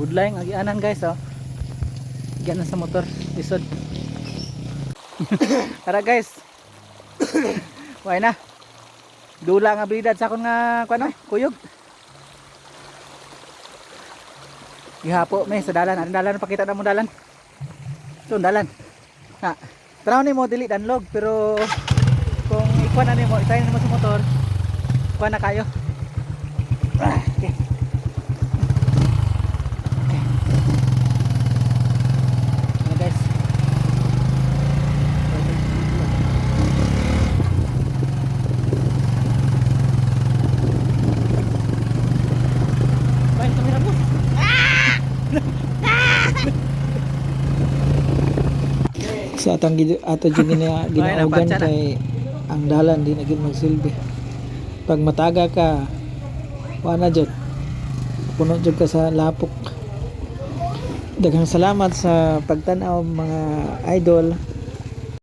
Good line, agianan guys oh. Agianan sa motor, lisod. Tara guys. Way na. Dula nga abilidad sa akong nga kuno, kuyog. Gihapo may sa dalan, ang dalan pakita na mo dalan. So dalan. Ha. Tanaw ni mo dili danlog pero kung ikuan na nimo, itayin mo sa motor. Kuan na kayo. Ah, okay. Ayan, guys. Baik, kamera mo. Sa atang ato jud gina ginaugan napatsa na. kay ang dalan di na gid magsilbi. Pag mataga ka wala jud. Puno jud ka sa lapok. Daghang salamat sa pagtan-aw mga idol